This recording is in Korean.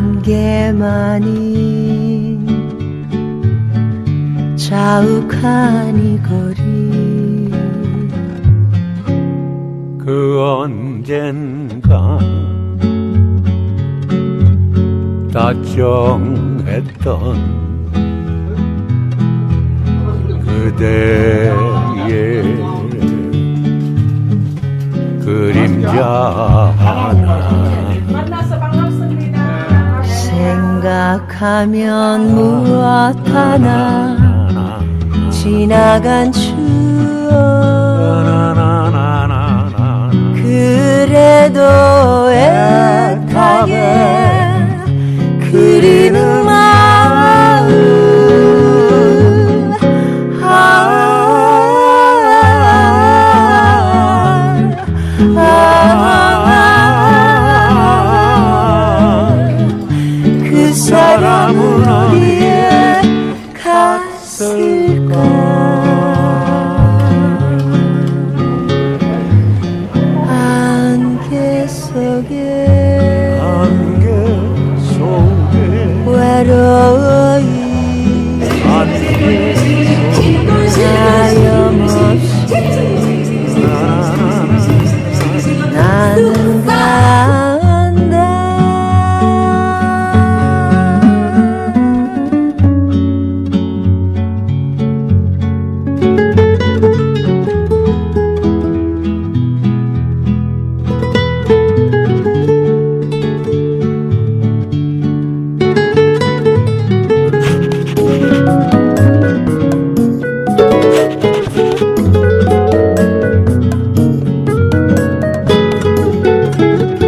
노래만이 자욱한 이 거리 그 언젠가 다정했던 그대의 그림자 하나. 생각하면 무엇 하나 지나간 추억. 그래도 애타게 그리 사람은 어디에 갔을까